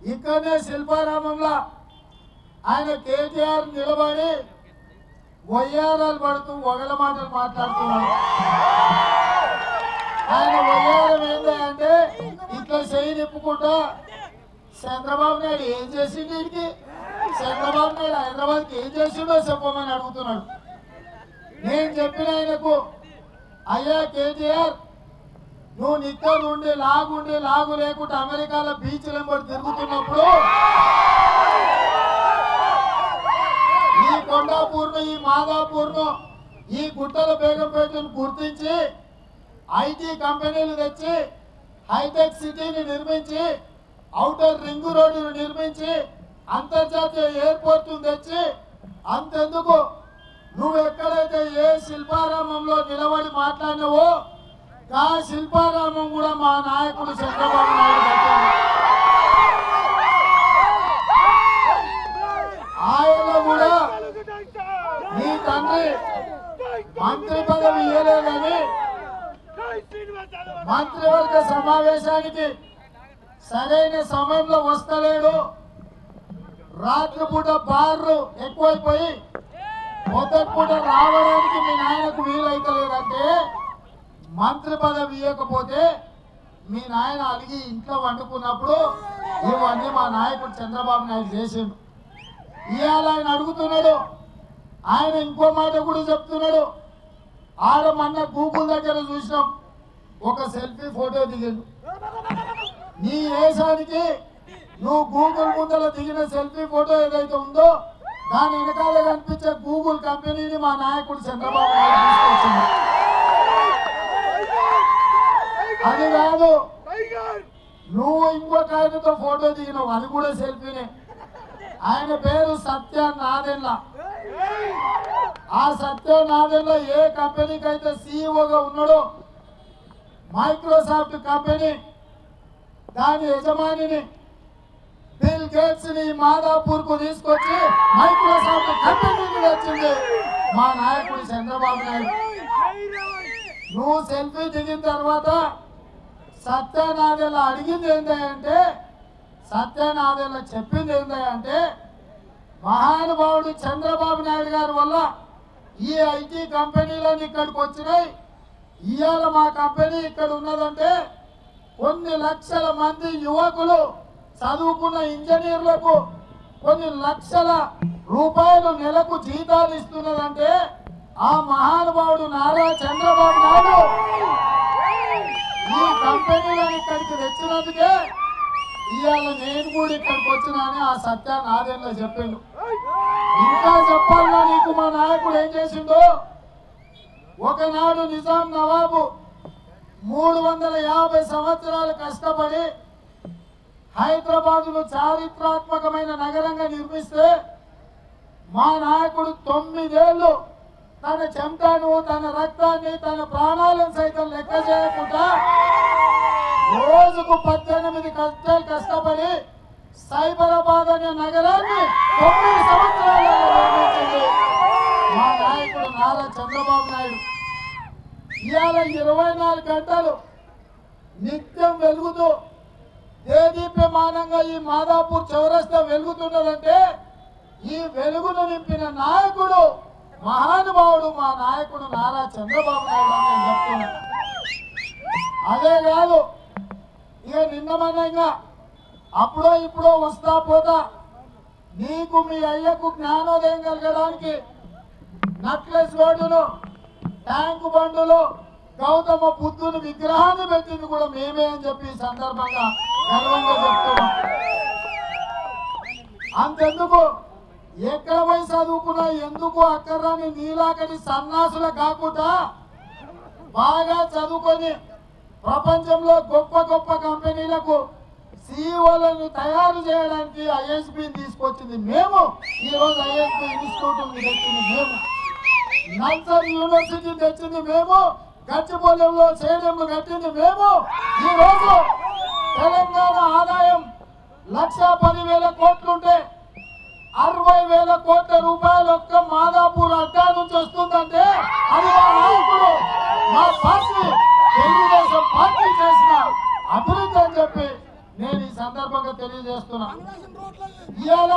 ఇక్కడనే శిల్పారామంలో ఆయన కేటీఆర్ నిలబడి వయ్యారాలు పడుతూ ఒగల మాటలు మాట్లాడుతున్నారు. ఆయన వయ్యారం ఏంటి అంటే ఇట్లా చేయి నిప్పుకుంటా చంద్రబాబు నాయుడు ఏం చేసిండు వీడికి చంద్రబాబు నాయుడు హైదరాబాద్కి ఏం చేసిండో చెప్పమని అడుగుతున్నాడు. నేను చెప్పిన ఆయనకు అయ్యా కేటీఆర్ నువ్వు నిక్కరు ఉండి లాగుండి లాగు లేకుండా అమెరికాలో బీచ్ వెంబడి తిరుగుతున్నప్పుడు ఈ కొండాపూర్ను ఈ మాదాపూర్ను ఈ గుట్టల బేగంపేటను గుర్తించి ఐటీ కంపెనీలు తెచ్చి హైటెక్ సిటీని నిర్మించి అవుటర్ రింగ్ రోడ్డును నిర్మించి అంతర్జాతీయ ఎయిర్పోర్ట్ను తెచ్చి అంతెందుకు? నువ్వు ఎక్కడైతే ఏ శిల్పారామంలో నిలబడి మాట్లాడినావో ఆ శిల్పారామం కూడా మా నాయకుడు చంద్రబాబు నాయుడు ఆయన కూడా నీ తండ్రి మంత్రి పదవి ఇవ్వలేదని మంత్రివర్గ సమావేశానికి సరైన సమయంలో వస్తలేడు. రాత్రిపూట బార్లు ఎక్కువైపోయి మొదటి పూట రావడానికి మీ నాయనకు వీలైతలేదంటే మంత్రి పదవి ఇవ్వకపోతే మీ నాయన అడిగి ఇంట్లో వండుకున్నప్పుడు ఇవన్నీ మా నాయకుడు చంద్రబాబు నాయుడు చేసిండు. ఇవాళ ఆయన అడుగుతున్నాడు. ఆయన ఇంకో మాట కూడా చెప్తున్నాడు. ఆడ మొన్న గూగుల్ దగ్గర చూసినాం. ఒక సెల్ఫీ ఫోటో దిగిండు. నీ వేషానికి నువ్వు గూగుల్ ముందర దిగిన సెల్ఫీ ఫోటో ఏదైతే ఉందో దాని వెనకాల కనిపించే గూగుల్ కంపెనీని మా నాయకుడు చంద్రబాబు నాయుడు తీసుకొచ్చింది అది కాదు నువ్వు ఇంకొక ఆయనతో ఫోటో దిగినావు అది కూడా సెల్ఫీనే. ఆయన పేరు సత్య నాదెల్ల ఆ సత్య నాదెల్ల ఏ కంపెనీకి అయితే సిఇఓగా ఉన్నాడో మైక్రోసాఫ్ట్ కంపెనీ దాని యజమానిని బిల్ గేట్స్ని మాదాపూర్కు తీసుకొచ్చి మైక్రోసాఫ్ట్ కంపెనీకి వచ్చింది. మా నాయకుడు చంద్రబాబు నాయుడు. నువ్వు సెల్ఫీ దిగిన తర్వాత సత్యనాదెల్ల అడిగింది ఏంటంటే సత్యనాదెల్ల చెప్పింది ఏంటంటే మహానుభావుడు చంద్రబాబు నాయుడు గారి వల్ల ఈ ఐటీ కంపెనీలను ఇక్కడికి వచ్చినాయి. ఇవాళ మా కంపెనీ ఇక్కడ ఉన్నదంటే కొన్ని లక్షల మంది యువకులు చదువుకున్న ఇంజనీర్లకు కొన్ని లక్షల రూపాయలు నెలకు జీతాలు ఇస్తున్నదంటే ఆ మహానుభావుడు నారా చంద్రబాబు నాయుడు ఈ కంపెనీలో ఇక్కడికి తెచ్చినందుకే ఇవాళ నేను కూడా ఇక్కడికి వచ్చినానని ఆ సత్యాన్ని ఆదేశంలో చెప్పిండు. ఇంకా చెప్పాలన్నా నీకు మా నాయకుడు ఏం చేసిండో? ఒకనాడు నిజాం నవాబు మూడు వందల యాభై సంవత్సరాలు కష్టపడి హైదరాబాదును చారిత్రాత్మకమైన నగరంగా నిర్మిస్తే మా నాయకుడు తొమ్మిదేళ్ళు తన చెమటను తన రక్తాన్ని తన ప్రాణాలను సైతం లెక్క చేయకుండా రోజుకు పద్దెనిమిది గంటలు కష్టపడి సైబరాబాద్ అనే నగరాన్ని తొమ్మిది సంవత్సరాలు నిర్మించింది మా నాయకుడు నారా చంద్రబాబు నాయుడు. ఇవాళ ఇరవై నాలుగు గంటలు నిత్యం వెలుగుతూ దేదీప్యమానంగా ఈ మాదాపూర్ చౌరస్తా వెలుగుతున్నదంటే ఈ వెలుగును నింపిన నాయకుడు మహానుభావుడు మా నాయకుడు నారా చంద్రబాబు నాయుడు అని నేను చెప్తున్నా. అదే కాదు ఇక నిన్నమనంగా అప్పుడో ఇప్పుడో వస్తా పోతా. నీకు మీ అయ్యకు జ్ఞానోదయం కలగడానికి నక్లెస్ రోడ్డును ట్యాంకు బండులో గౌతమ బుద్ధుని విగ్రహాన్ని పెట్టింది కూడా మేమే అని చెప్పి సందర్భంగా గర్వంగా చెప్తున్నాం. అంతెందుకు? ఎక్కడ పోయి చదువుకున్నా ఎందుకు అక్కర్రాని నీలాకటి సన్నాసుల కాకుండా బాగా చదువుకొని ప్రపంచంలో గొప్ప గొప్ప కంపెనీలకు సీఈఓలను తయారు చేయడానికి ఐఎస్బి తీసుకొచ్చింది మేము. ఈరోజు ఐఎస్బి ఇన్స్టిట్యూట్ తెచ్చింది మేము. నల్సర్ యూనివర్సిటీ తెచ్చింది మేము. గచ్చిపోలెంలో చేయడం కట్టింది మేము. ఈ రోజు తెలంగాణ ఆదాయం లక్ష పదివేల కోట్లుంటే అరవై వేల కోట్ల రూపాయలు ఒక్క మాదాపూర్ అడ్డా నుంచి వస్తుందంటే అది మా నాయకుడు మా పార్టీ తెలుగుదేశం పార్టీ చేసిన అభివృద్ధి అని చెప్పి నేను ఈ సందర్భంగా తెలియజేస్తున్నా. ఇవాళ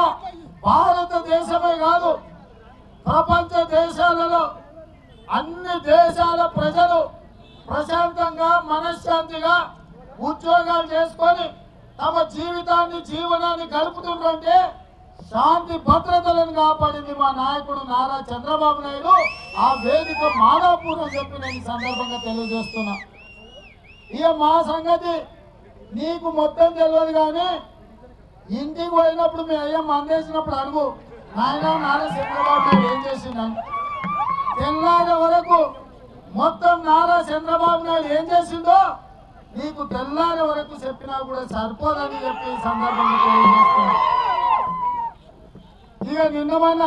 భారతదేశమే కాదు ప్రపంచ దేశాలలో అన్ని దేశాల ప్రజలు ప్రశాంతంగా మనశ్శాంతిగా ఉద్యోగాలు చేసుకొని తమ జీవితాన్ని జీవనాన్ని గడుపుతుంటే శాంతి భద్రతలను కాపాడింది మా నాయకుడు నారా చంద్రబాబు నాయుడు. ఆ వేదిక మాదాపూర్ అని చెప్పి నేను ఈ సందర్భంగా తెలియజేస్తున్నా. ఇక మా సంగతి నీకు మొత్తం తెలియదు కానీ ఇంటికి పోయినప్పుడు మీ అయ్య మందేసినప్పుడు అడుగు. నాయన నారా చంద్రబాబు నాయుడు ఏం చేసిందని తెల్లారి వరకు మొత్తం నారా చంద్రబాబు నాయుడు ఏం చేసిందో నీకు తెల్లారి వరకు చెప్పినా కూడా సరిపోదని చెప్పి సందర్భంగా తెలియజేస్తున్నా. ఇక నిన్న మొన్న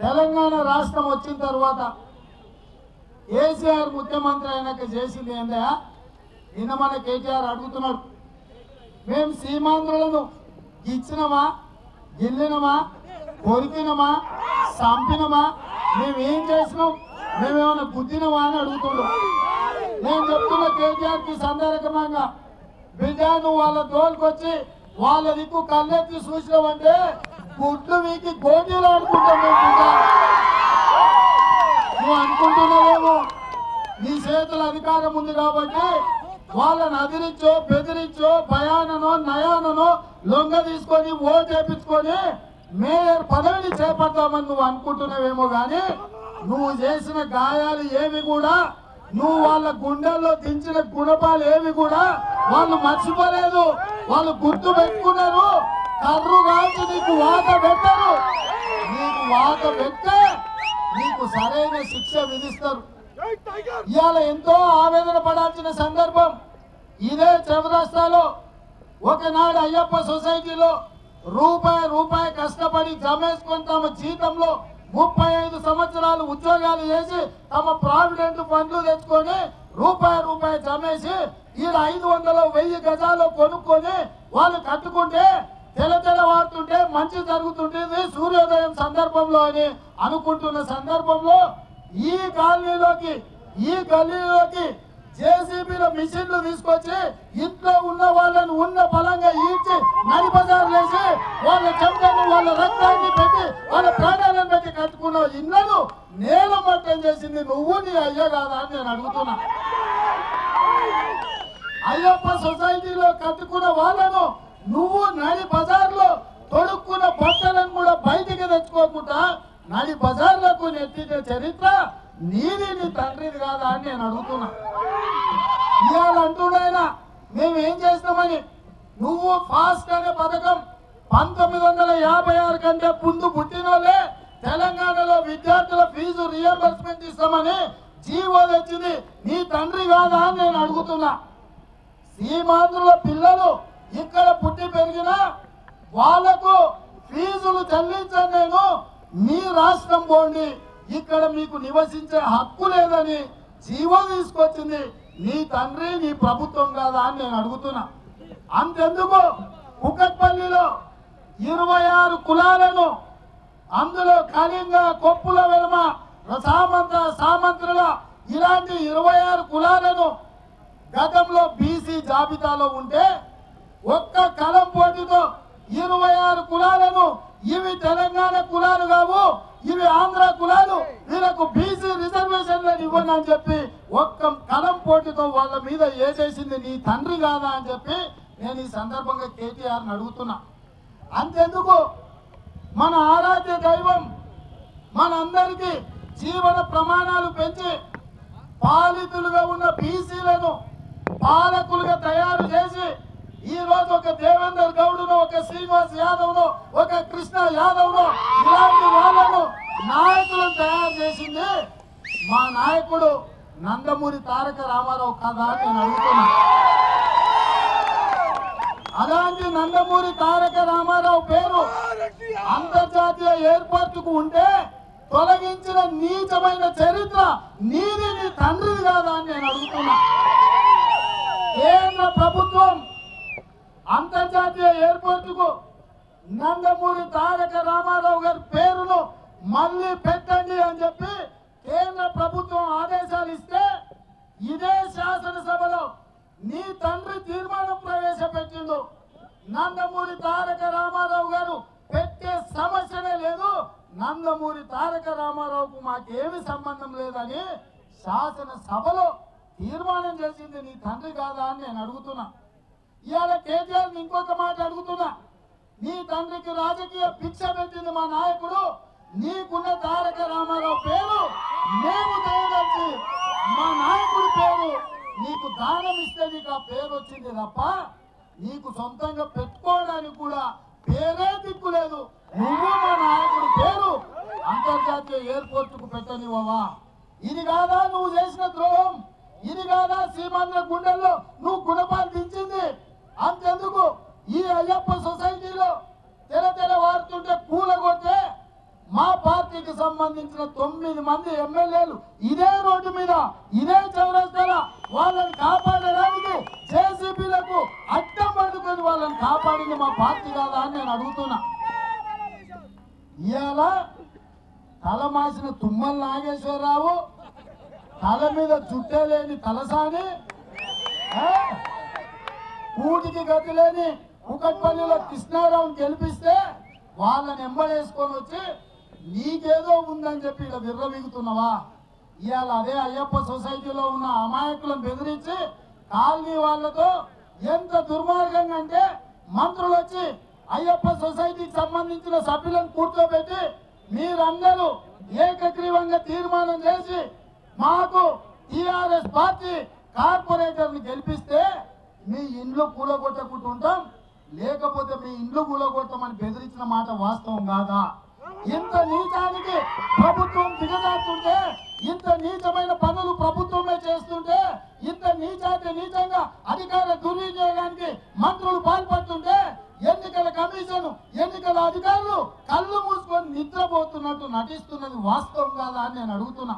తెలంగాణ రాష్ట్రం వచ్చిన తర్వాత కేసీఆర్ ముఖ్యమంత్రి అయినాక చేసింది ఏందా? నిన్న మన కేటీఆర్ అడుగుతున్నాడు. మేము సీమాంధ్రులను ఇచ్చినమా? గిల్లినమా? కొరికినమా? చంపినమా? మేము ఏం చేసినాం? మేమేమైనా గుద్దినమా అని అడుగుతున్నాం నేను చెప్తున్న కేటీఆర్కి సందర్భంగా బిడ్డ నువ్వు వాళ్ళ తోలుకొచ్చి వాళ్ళ దిక్కు కళ్ళెత్తి చూసినావంటే గుడ్లు వీకి గోటీలు ఆడుకుంటాం నువ్వు అనుకుంటున్నావేమో? నీ చేతుల అధికారం ఉంది కాబట్టి వాళ్ళని అదిరించో బెదిరించో భయాననో నయాననో లొంగ తీసుకొని ఓటు వేపించుకొని మేయర్ పదవిని చేపడతామని నువ్వు అనుకుంటున్నావేమో కానీ నువ్వు చేసిన గాయాలు ఏవి కూడా నువ్వు వాళ్ళ గుండెల్లో దించిన గుణపాలు ఏవి కూడా వాళ్ళు మర్చిపోలేదు. వాళ్ళు గుర్తు పెట్టుకున్నారు. కర్రు కాల్చి నీకు వాత పెట్టరు. నీకు వాత పెట్టే నీకు సరైన శిక్ష విధిస్తారు. ఇవాళ ఎంతో ఆవేదన పడాల్సిన సందర్భం ఇదే చౌరస్తాలో. ఒకనాడు అయ్యప్ప సొసైటీలో రూపాయి రూపాయి కష్టపడి జమేసుకొని తమ జీతంలో ముప్పై ఐదు సంవత్సరాలు ఉద్యోగాలు చేసి తమ ప్రావిడెంట్ ఫండ్లు తెచ్చుకొని రూపాయి రూపాయి జమేసి ఈడ ఐదు వందలు వెయ్యి గజాలు కొనుక్కొని వాళ్ళు కట్టుకుంటే తెల వాడుతుంటే మంచి జరుగుతుంటుంది సూర్యోదయం సందర్భంలో అని అనుకుంటున్న సందర్భంలో ఈ కాలనీలోకి ఈ గల్లీలోకి జేసీబీల మిషన్లు తీసుకొచ్చి ఇంట్లో ఉన్న వాళ్ళని ఉన్న బలంగా ఈడ్చి నడిపజారు బజార్ వాళ్ళ చెమటను వాళ్ళ రక్తాన్ని పెట్టి వాళ్ళ ప్రాణాలను పెట్టి కట్టుకున్న ఇళ్ళను నేల మట్టం చేసింది నువ్వు నీ అయ్య కాదా అని నేను అడుగుతున్నా. అయ్యప్ప సొసైటీలో కట్టుకున్న వాళ్ళను నువ్వు నడి బజార్లో తొడుక్కున్న బట్టలను కూడా బయటికి తెచ్చుకోకుండా నడి బజార్లకు నెత్తిన చరిత్ర నీది నీ తండ్రిది కాదా అని నేను అడుగుతున్నా. ఇవాళ అంటున్నాయినా మేమేం చేస్తామని? నువ్వు ఫాస్ట్ అనే పథకం పంతొమ్మిది వందల యాభై ఆరు కంటే ముందు పుట్టినోళ్ళే తెలంగాణలో విద్యార్థుల ఫీజు రియంబర్స్మెంట్ ఇస్తామని జీవో తెచ్చింది నీ తండ్రి కాదా అని నేను అడుగుతున్నా. సీమాంధ్రుల పిల్లలు ఇక్కడ పుట్టి పెరిగిన వాళ్ళకు ఫీజులు చెల్లించాను నేను. మీ రాష్ట్రం పోండి. ఇక్కడ మీకు నివసించే హక్కు లేదని జీవో తీసుకొచ్చింది. నీ తండ్రి నీ ప్రభుత్వం కాదా అని నేను అడుగుతున్నా. అంతెందుకు? కుకట్పల్లిలో ఇరవై ఆరు కులాలను అందులో కళింగ కొప్పుల వెలమ సామంత సామంత్రుల ఇలాంటి ఇరవై ఆరు కులాలను గతంలో బీసీ జాబితాలో ఉంటే ఒక్క కలం పోటీతో ఇరవై ఆరు కులాలను ఇవి తెలంగాణ కులాలు కావు ఇవి ఆంధ్ర కులాలు వీళ్ళకు బీసీ రిజర్వేషన్లను ఇవ్వండి అని చెప్పి ఒక్క కలం పోటీతో వాళ్ళ మీద ఏసేసింది నీ తండ్రి కాదా అని చెప్పి నేను ఈ సందర్భంగా కేటీఆర్ని అడుగుతున్నా. అంతెందుకు? మన ఆరాధ్య దైవం మనందరికీ జీవన ప్రమాణాలు పెంచి పాలితులుగా ఉన్న బీసీలను పాలకులుగా తయారు చేసి ఈ రోజు ఒక దేవేందర్ గౌడును ఒక శ్రీనివాస్ యాదవ్ను ఒక కృష్ణ యాదవ్ను ఇలాంటి వాళ్ళను నాయకులను తయారు చేసింది మా నాయకుడు నందమూరి తారక రామారావు కదా అని నేను అడుగుతున్నా. అలాంటి నందమూరి తారక రామారావు పేరు అంతర్జాతీయ ఏర్పాటుకు ఉంటే తొలగించిన నీచమైన చరిత్ర నీది నీ తండ్రిది కాదా అని నేను అడుగుతున్నా. కేంద్ర ప్రభుత్వం అంతర్జాతీయ ఎయిర్పోర్టుకు నందమూరి తారక రామారావు గారి పేరును మళ్ళీ పెట్టండి అని చెప్పి కేంద్ర ప్రభుత్వం ఆదేశాలు ఇస్తే ఇదే శాసనసభలో నీ తండ్రి తీర్మానం ప్రవేశపెట్టిండు నందమూరి తారక రామారావు గారు పెట్టే సమస్యనే లేదు నందమూరి తారక రామారావుకు మాకేమి సంబంధం లేదని శాసన సభలో తీర్మానం చేసింది నీ తండ్రి కాదా అని నేను అడుగుతున్నా ఇవాళ కేటీఆర్ ఇంకొక మాట అడుగుతున్నా. నీ తండ్రికి రాజకీయ భిక్ష పెట్టింది మా నాయకుడు. నీకున్న తారక రామారావు పేరు మేము దయదలిచి మా నాయకుడి పేరు నీకు దానం ఇస్తే నీకు ఆ పేరు వచ్చింది తప్ప నీకు సొంతంగా పెట్టుకోవడానికి కూడా పేరే దిక్కులేదు నువ్వు మా నాయకుడి పేరు అంతర్జాతీయ ఎయిర్పోర్ట్కు పెట్టనివ్వవా? ఇది కాదా నువ్వు చేసిన ద్రోహం? ఇది కాదా సీమాంధ్ర గుండెల్లో నువ్వు గుణపాలు దించింది అంతెందుకు ఈ అయ్యప్ప సొసైటీలో తెర తెర వాడుతుంటే కూలగొట్టే మా పార్టీకి సంబంధించిన తొమ్మిది మంది ఎమ్మెల్యేలు ఇదే రోడ్డు మీద ఇదే చౌరస్తాల వాళ్ళని కాపాడడానికి జేసీబీలకు అడ్డం పడుకొని వాళ్ళని కాపాడింది మా పార్టీ కాదా అని నేను అడుగుతున్నా. ఇవాళ తల మాసిన తుమ్మల నాగేశ్వరరావు తల మీద చుట్టే లేని తలసాని కూటికి గతి లేని కుకట్పల్లిలో కృష్ణారావుని గెలిపిస్తే వాళ్ళని ఎంబడేసుకొని వచ్చి నీకేదో ఉందని చెప్పి ఇలా విర్రవీగుతున్నావా? ఇవాళ అదే అయ్యప్ప సొసైటీలో ఉన్న అమాయకులను బెదిరించి కాలనీ వాళ్ళతో ఎంత దుర్మార్గంగా అంటే మంత్రులు వచ్చి అయ్యప్ప సొసైటీకి సంబంధించిన సభ్యులను కూర్చోబెట్టి మీరందరూ ఏకగ్రీవంగా తీర్మానం చేసి మాకు టిఆర్ఎస్ పార్టీ కార్పొరేటర్ని గెలిపిస్తే మీ ఇండ్లు కూలగొట్టకుంటుంటాం. లేకపోతే మీ ఇండ్లు కూలగొడతామని బెదిరించిన మాట వాస్తవం కాదా? ఇంత నీచానికి ప్రభుత్వం దిగజారుతుంటే ఇంత నీచమైన పనులు ప్రభుత్వమే చేస్తుంటే ఇంత నీచాతి నీచంగా అధికార దుర్వినియోగానికి మంత్రులు పాల్పడుతుంటే ఎన్నికల కమిషన్ ఎన్నికల అధికారులు కళ్ళు మూసుకొని నిద్రపోతున్నట్టు నటిస్తున్నది వాస్తవం కాదా అని నేను అడుగుతున్నా.